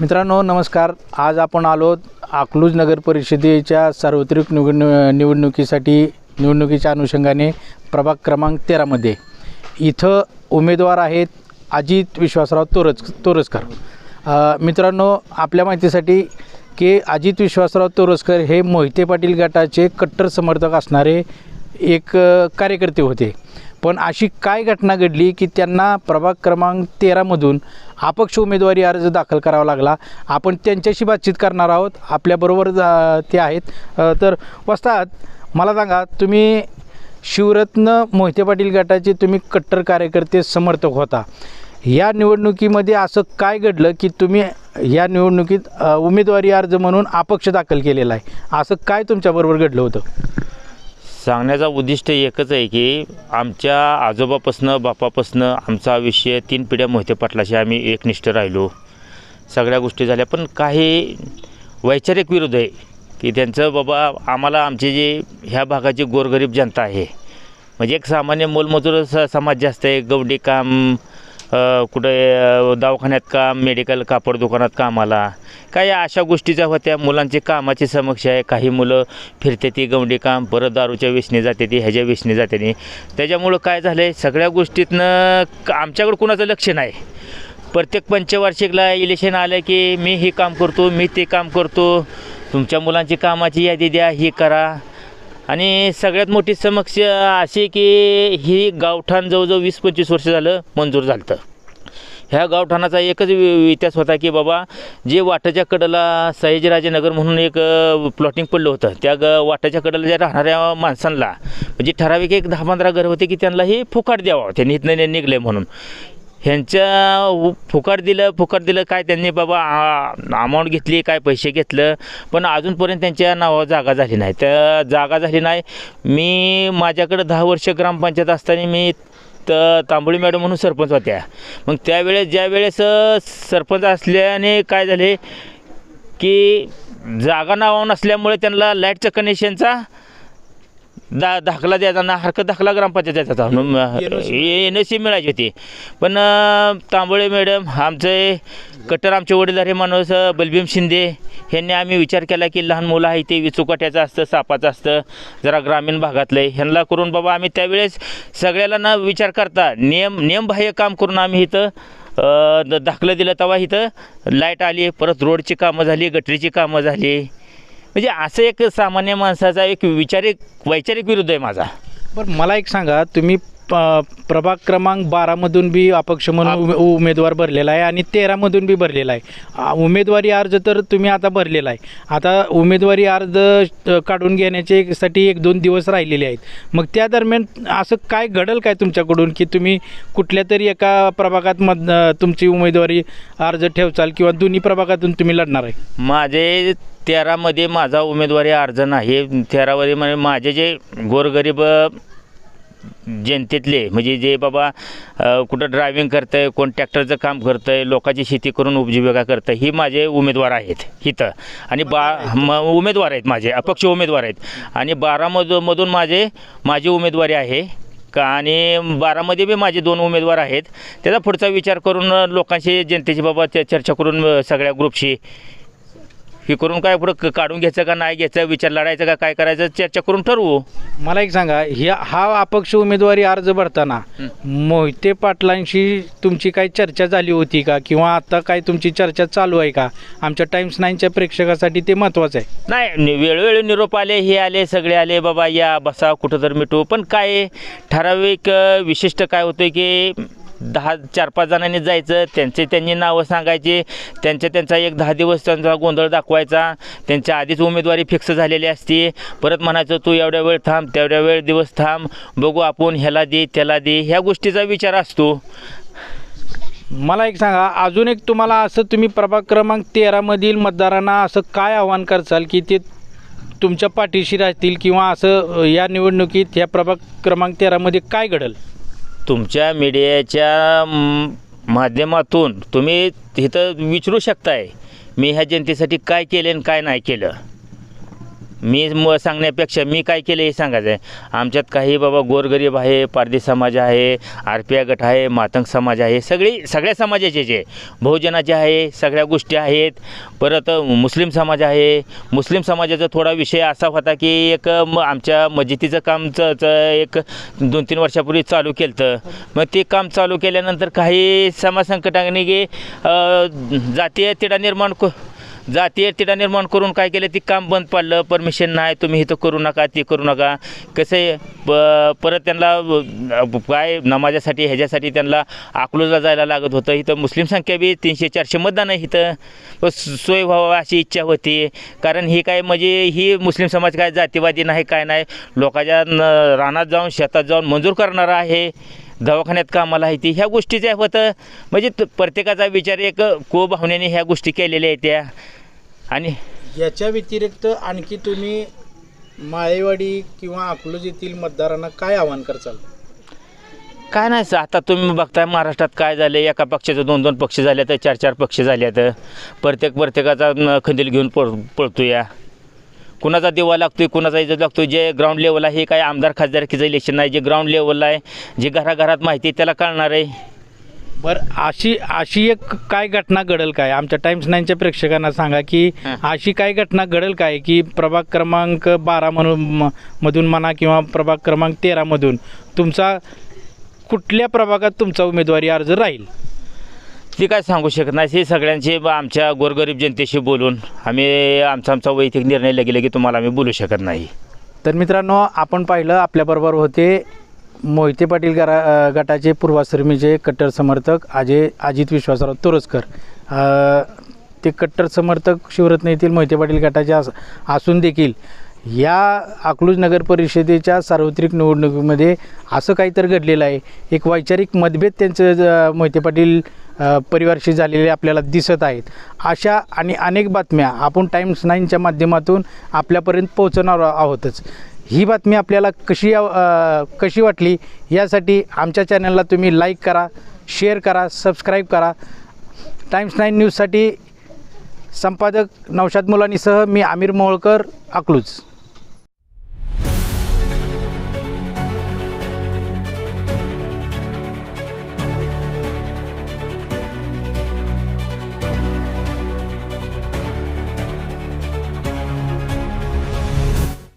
मित्रांनो नमस्कार. आज आपण आलो अकलूज नगर परिषदेच्या सार्वत्रिक निवडणु निवडणुकीसाठी निवडणुकीच्या अनुषंगाने प्रभाग क्रमांक तेरामध्ये इथं उमेदवार आहेत अजित विश्वासराव तोरज तोरसकर मित्रांनो आपल्या माहितीसाठी की अजित विश्वासराव तोरसकर हे मोहिते पाटील गटाचे कट्टर समर्थक असणारे एक कार्यकर्ते होते. पण अशी काय घटना घडली की त्यांना प्रभाग क्रमांक तेरामधून अपक्ष उमेदवारी अर्ज दाखल करावा लागला? आपण त्यांच्याशी बातचीत करणार आहोत. आपल्याबरोबर जा ते आहेत. तर वस्तात मला सांगा तुम्ही शिवरत्न मोहिते पाटील गटाचे तुम्ही कट्टर कार्यकर्ते समर्थक होता. या निवडणुकीमध्ये असं काय घडलं की तुम्ही या निवडणुकीत उमेदवारी अर्ज म्हणून अपक्ष दाखल केलेला आहे? असं काय तुमच्याबरोबर घडलं होतं? सांगण्याचा उद्दिष्ट एकच आहे की आमच्या आजोबापासनं बापापासनं आमचा आयुष्य तीन पिढ्या मोहिते पाटलाशी आम्ही एकनिष्ठ राहिलो. सगळ्या गोष्टी झाल्या. पण काही वैचारिक विरोध आहे की त्यांचं बाबा आम्हाला आमचे जे ह्या भागाची गोरगरीब जनता आहे. म्हणजे एक सामान्य मोलमजूर स समाज जास्त आहे गवडी काम कुठे दवाखान्यात काम मेडिकल कापड दुकानात कामाला? काही अशा गोष्टीच्या होत्या? मुलांची कामाची समस्या आहे. काही मुलं फिरते ती गवंडी काम परत दारूच्या वेशने जाते ती ह्याच्या वेशने जाते ती. त्याच्यामुळं काय झालं आहे सगळ्या गोष्टीतनं आमच्याकडं कुणाचं लक्ष नाही. प्रत्येक पंचवार्षिकला इलेक्शन आलं की मी हे काम करतो मी ते काम करतो. तुमच्या मुलांची कामाची यादी द्या ही करा. आणि सगळ्यात मोठी समस्या अशी की ही गावठाण जवळजवळ वीस पंचवीस वर्ष झालं मंजूर झालं तर ह्या गावठाणाचा एकच वि- इतिहास होता की बाबा जे वाटाच्या कडेला सयाजीराजेनगर म्हणून एक प्लॉटिंग पडलं होतं त्या ग वाटाच्या कडेला ज्या राहणाऱ्या माणसांना म्हणजे ठराविक एक दहा पंधरा घर होते की त्यांना हे फुकाट द्यावा त्यांनी इथनं निघले म्हणून. ह्यांच्या फुकट दिलं फुकट दिलं काय त्यांनी बाबा अमाऊंट घेतली काय पैसे घेतलं पण अजूनपर्यंत त्यांच्या नावावर जागा झाली नाही. त्या जागा झाली नाही. मी माझ्याकडं दहा वर्ष ग्रामपंचायत असताना मी तर तांबोळी मॅडम म्हणून सरपंच होत्या. मग त्यावेळेस ज्या वेळेस सरपंच असल्याने काय झाले की जागा नावा नसल्यामुळे त्यांना लाईटचं कनेक्शनचा दा दाखला द्यायचा ना हरकत दाखला ग्रामपंचायत द्यायचा एन एस सी. मिळायची होती. पण तांबोळे मॅडम आमचे कट्टर आमचे वडीलधारे माणूस बलभीम शिंदे ह्यांनी आम्ही विचार केला की लहान मुलं आहे ते विचुकाट्याचं असतं सापाचं असतं जरा ग्रामीण भागातलं. आहे ह्यांना करून बाबा आम्ही त्यावेळेस सगळ्याला ना विचार करता. नियम नियमबाह्य काम करून आम्ही इथं दाखलं दिलं तेव्हा इथं लाइट आली परत रोडची कामं झाली गटरीची कामं झाली. म्हणजे असं एक सामान्य माणसाचा एक विचारिक वैचारिक विरुद्ध आहे माझा. बरं मला एक सांगा तुम्ही प प्रभाग क्रमांक बारामधून बी अपक्ष म्हणून उमे- उमेदवार भरलेला आहे आणि तेरामधून बी भरलेला आहे. उमेदवारी अर्ज तर तुम्ही आता भरलेला आहे. आता उमेदवारी अर्ज काढून घेण्याचे साठी एक दोन दिवस राहिलेले आहेत. मग त्या दरम्यान असं काय घडल काय तुमच्याकडून की तुम्ही कुठल्या तरी एका प्रभागात मध तुमची उमेदवारी अर्ज ठेवचाल किंवा दोन्ही प्रभागातून तुम्ही लढणार आहे? माझे तेरामध्ये माझा उमेदवारी अर्ज नाही. तेरामध्ये म्हणजे माझे जे गोरगरीब जनतेतले म्हणजे जे बाबा कुठं ड्रायव्हिंग करतं आहे कोण ट्रॅक्टरचं काम करतं आहे लोकांची शेती करून उपजीविका करतं ही माझे उमेदवार आहेत इथं. आणि बा म उमेदवार आहेत माझे अपक्ष उमेदवार आहेत. आणि बारामधून मधून माझे माझी उमेदवारी आहे. का आणि बारामध्ये बी माझे दोन उमेदवार आहेत. त्याचा पुढचा विचार करून लोकांशी जनतेची बाबा चर्चा करून सगळ्या ग्रुपशी हे करून काय पुढं काढून घ्यायचं का नाही घ्यायचं? विचार लढायचं का? काय करायचं? चर्चा करून ठरवू. मला एक सांगा ह्या हा अपक्ष उमेदवारी अर्ज भरताना मोहिते पाटलांशी तुमची काही चर्चा झाली होती का? किंवा आता काय तुमची चर्चा चालू आहे का? आमच्या टाइम्स नाईनच्या प्रेक्षकासाठी ते महत्त्वाचं आहे. नाही नि- वेळोवेळी निरोप आले हे आले सगळे आले बाबा या बसा कुठं तर मिटू. पण काय ठराविक अ, विशिष्ट काय होतं की दहा चार पाच जणांनी जायचं त्यांचे त्यांनी नावं सांगायची त्यांच्या त्यांचा एक दहा दिवस त्यांचा गोंधळ दाखवायचा त्यांच्या आधीच उमेदवारी फिक्स झालेली असते. परत म्हणायचं तू एवढ्या वेळ थांब तेवढ्या वेळ दिवस थांब बघू आपण ह्याला दे त्याला दे. ह्या गोष्टीचा विचार असतो. मला एक सांगा अजून एक तुम्हाला असं तुम्ही प्रभाग क्रमांक तेरामधील मतदारांना असं काय आव्हान करचाल की ते तुमच्या पाठीशी राहतील किंवा असं या निवडणुकीत या प्रभाग क्रमांक तेरामध्ये काय घडल? तुमच्या मीडियाच्या माध्यमातून तुम्ही इथं विचारू शकताय मी ह्या जनतेसाठी काय केले आणि काय नाही केलं. मी म सांगण्यापेक्षा मी काय केलं हे सांगायचं आहे. आमच्यात काही बाबा गोरगरीब आहे पारधी समाज आहे आर गट आहे मातंग समाज आहे सगळी सगळ्या समाजाचे जे बहुजनाचे आहे सगळ्या गोष्टी आहेत. परत मुस्लिम समाज आहे. मुस्लिम समाजाचा थोडा विषय असा होता की एक म आमच्या मस्जिदीचं कामचं एक दोन तीन वर्षापूर्वी चालू केलं तर मग ते काम चालू केल्यानंतर काही समाज संकटाने की जातीय तिढा निर्माण को जातीय तिढा निर्माण करून काय केलं ती काम बंद पडलं. परमिशन नाही तुम्ही इथं करू नका ते करू नका. कसं आहे प परत त्यांना काय नमाजासाठी ह्याच्यासाठी त्यांना अकलूजला जायला लागत होतं. इथं मुस्लिम संख्या बी तीनशे चारशे मतदान आहे इथं. सोय व्हावा अशी इच्छा होती. कारण ही काय म्हणजे ही मुस्लिम समाज काय जातीवादी नाही काय नाही. लोकांच्या न- रानात जाऊन शेतात जाऊन मंजूर करणारा आहे. दवाखान्यात कामाला आहे ती. ह्या गोष्टी ज्या होतं म्हणजे त- प्रत्येकाचा विचार एक को भावनेने ह्या गोष्टी केलेल्या आहेत त्या. आणि याच्या व्यतिरिक्त आणखी तुम्ही माळेवाडी किंवा अकलूज येथील मतदारांना काय आवाहन करचाल काय नाही सर आता तुम्ही बघताय महाराष्ट्रात काय झालं एका पक्षाचं दोन दोन पक्ष झाले तर चार चार पक्ष झाले तर प्रत्येक प्रत्येकाचा खंदील घेऊन पळ पळतो या. कुणाचा देवा लागतोय कुणाचा इज्जत लागतोय जे ग्राउंड लेवल आहे हे काय आमदार खासदारकीचं इलेक्शन नाही जे ग्राउंड लेवलला आहे जे घराघरात माहिती आहे त्याला कळणार आहे. बरं अशी अशी एक काय घटना घडेल काय? आमच्या टाइम्स नाईनच्या प्रेक्षकांना सांगा की. अशी काय घटना घडेल काय? की प्रभाग क्रमांक बारा म्हणून म- मधून म्हणा किंवा प्रभाग क्रमांक तेरामधून तुमचा कुठल्या प्रभागात तुमचा उमेदवारी अर्ज राहील? ती काय सांगू शकत नाही. हे सगळ्यांशी आमच्या गोरगरीब जनतेशी बोलून आम्ही आमचा आमचा वैयक्तिक निर्णय लगे लगे तुम्हाला आम्ही बोलू शकत नाही. तर मित्रांनो आपण पाहिलं आपल्याबरोबर होते मोहिते पाटील गरा गटाचे पूर्वाश्रमीचे कट्टर समर्थक अजय अजित विश्वासराव तोरसकर. ते कट्टर समर्थक शिवरत्न येथील मोहिते पाटील गटाचे अस असून देखील या अकलूज नगर परिषदेच्या सार्वत्रिक निवडणुकीमध्ये असं काहीतरी घडलेलं आहे. एक वैचारिक मतभेद त्यांचं ज- मोहिते पाटील परिवारशी झालेले आपल्याला दिसत आहेत. अशा आणि अनेक बातम्या आपण टाईम्स नाईनच्या माध्यमातून आपल्यापर्यंत पोहोचणार आहोतच. ही बातमी आपल्याला कशी कशी वाटली यासाठी आमच्या चॅनलला तुम्ही लाईक करा शेअर करा सबस्क्राईब करा. टाईम्स नाईन न्यूजसाठी संपादक नौशाद मुलानीसह मी आमिर मोहोळकर अकलूज.